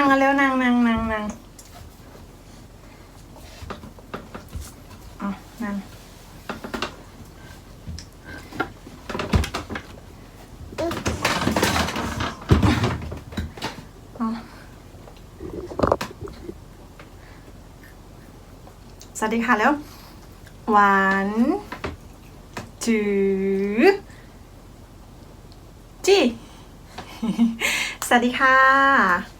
นั่งกันเร็วนั่งนั่งนั่งนั่งเอานั่งเอสวัสดีค่ะแล้วหวานจืจีสวัสดีค่ะ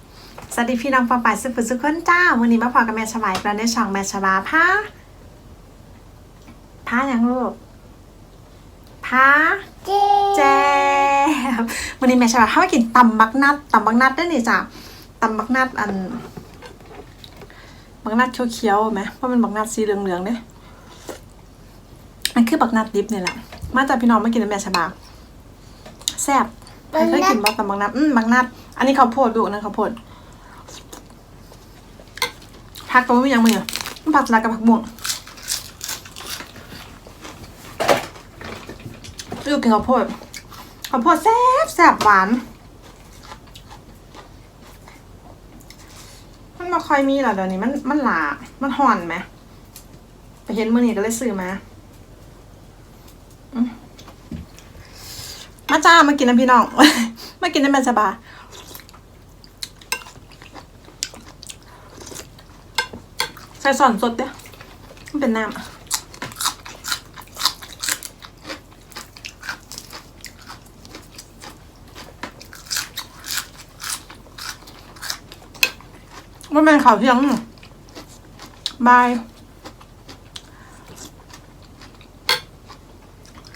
สวัสดีพี่น้องปอปายสุขุสุขคนจ้าวันนี้มาพอกับแม่ชบายกระในช่องแม่ชบาผ้าผ้าอย่างลูกผ้าเจ๊แจ๊บวันนี้แม่ชบาผ้ามากินตำบักนัดตำบักนัดได้นี่จ้ะตำบักนัดอันบักนัดเขียวๆไหมเพราะมันบักนัดสีเหลืองๆเนี่ยมันคือบักนัดดิบเนี่ยแหละมาจากพี่น้องมากินแม่ชบาแซ่บเคยกินบักตำบักนัดอืมบักนัดอันนี้ข้าวโพดดูนะข้าวโพด ผักตัวไม่ยังมือมันผักสลัดกับผักม่วงดูกินข้าวโพดข้าวโพดแซ่บแซ่บหวาน มันม่ค่อยมีหรอเดี๋ยวนี้มันมันหลา มันห่อนไหมไปเห็นมือนี่ก็เลยซื้อมามาจ้ามากินนะพี่น้อง มากินน้ำมันสบาย ใส่สอนสดเด้อมันเป็นน้ำว่าเป็นข่าวเที่ยงบาย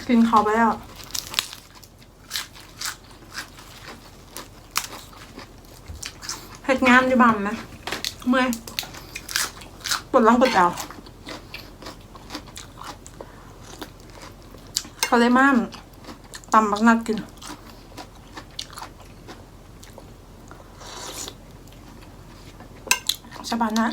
กินข้าวไปแล้วเฮ็ดงานอยู่บ้านไหมเมื่อย ปวดหลังปวดแอาเขาเลยม่ามตำบักนัดกินชาบานนะ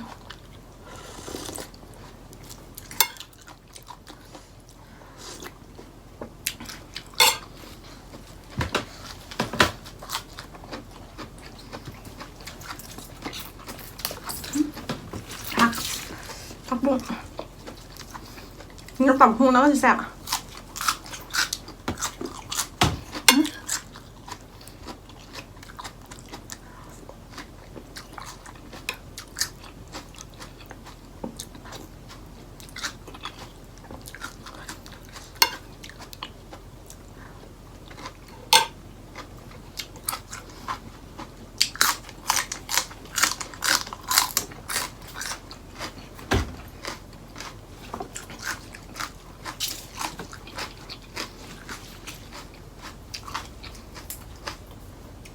ผักผักบุ้งนี่ ตับพุงแล้วก็จะแซ่บอะ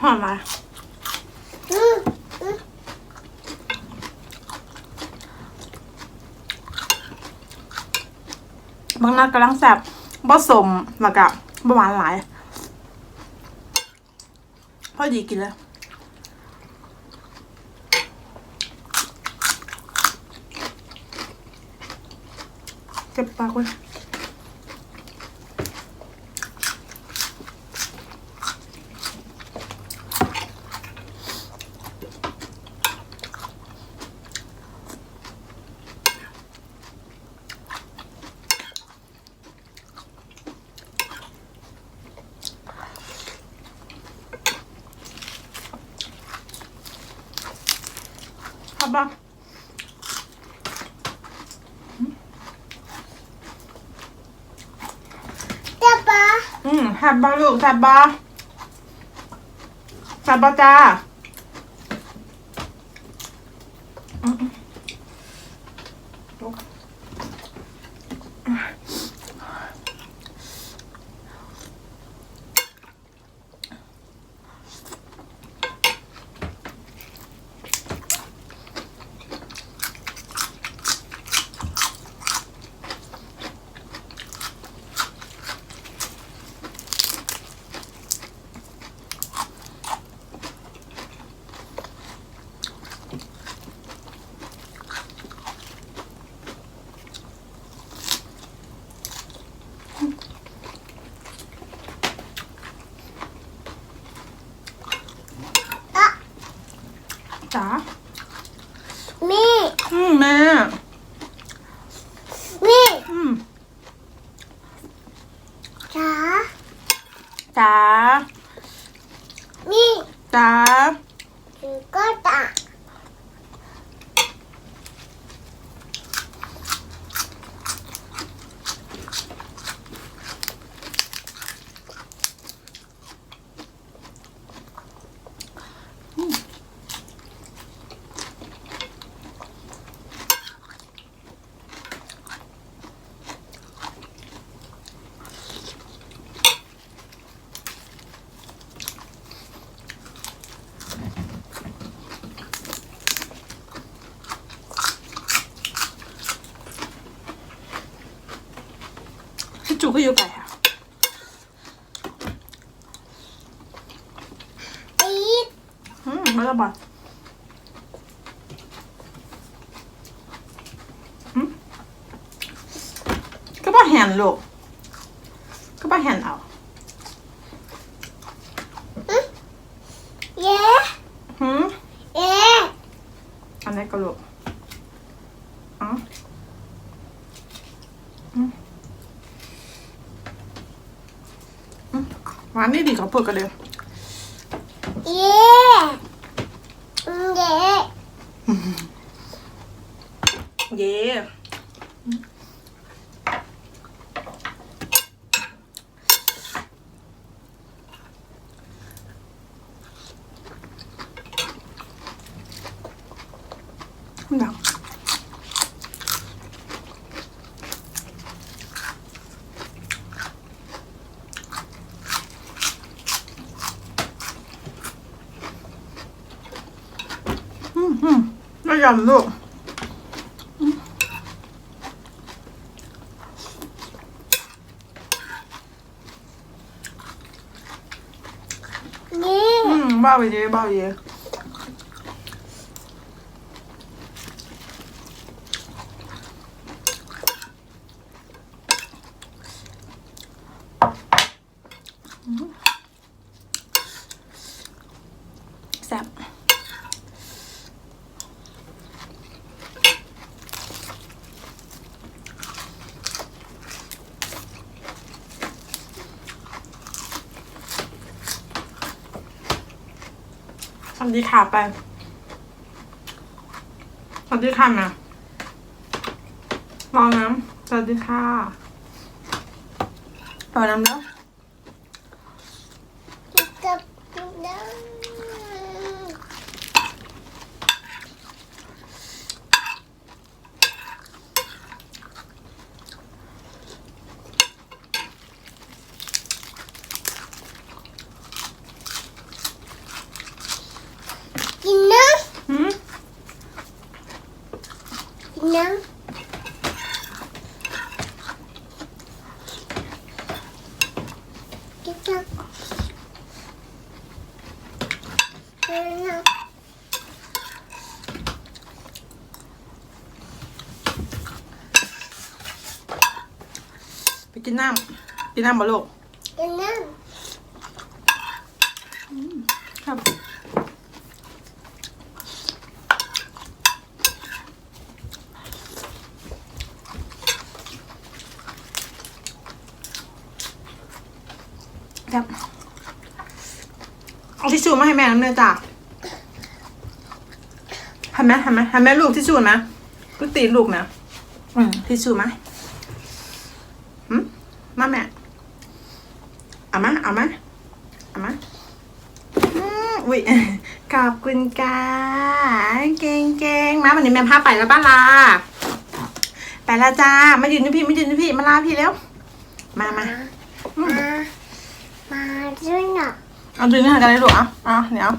หอมไหมบางนัดกำลังแซ่บบ่สมแล้วก็บ่หวานหลายพอดีกินเลยเจ็บปากเว้ บบ้าเจ๊ปะอืมแฮบบ้าลูกแฮบบ้าแฮบบ้าจ้า จ๋าจ๋ามีจ๋าถึงก็ ตาพี่จูก็อยู่ไปค่ะอีดอืมไม่ระบาดอืมก็บ่แหนลูกก็บ่แหนเอา เย้ หืม เย้ อันนี้ก็ลูกอ๋ออืมอื มหวานนี่ดีเขาพูดกันเลย เย้เย้ เย่ดัง อืมอืมไม่ยอมลูกนี่อืมบ้าไปเยอะบ้าไปเยอะ วัสดีค่ะไป สวัสดีค่ะแม่รอน้ำสวัสดีค่ะรอน้ำแล้ว กับน้ำกินน้ หืมำกินน้ำกินน้ำกินน้ำ ไป กินน้ำกินน้ำบ่ลูกกินน้ครับครับเอาทิชชู่มาให้แม่น้ำเนยจ้ะทำไหมทำไหมทำไหมลูกทิชชู่นะก็ตีลูกนะ อืมทิชชู่มาอืมมาแม่ เอามาเอามาเอามาอืมอุ้ยขอบคุณค่ะเก่งเก่งมาวันนี้แม่พาไปแล้วบ้านลาไปแล้วจ้ามายืนนี่พี่มายืนนี่พี่มาลาพี่แล้ว มาำมามามาด้วยหน่อยเอาดูเนื้อกันเลยลูกอะเอาเดี๋ยว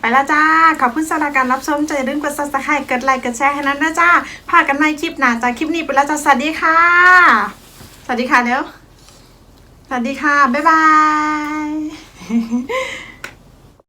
ไปแล้วจ้า ขอบคุณสำหรับการรับชมใจอย่าลืมกด subscribe กดไลค์กดแชร์ให้นั้นนะจ้าพากันในคลิปหน้าจ้าคลิปนี้ไปแล้วจ้าสวัสดีค่ะ สวัสดีค่ะเดี๋ยว สวัสดีค่ะ บ๊ายบาย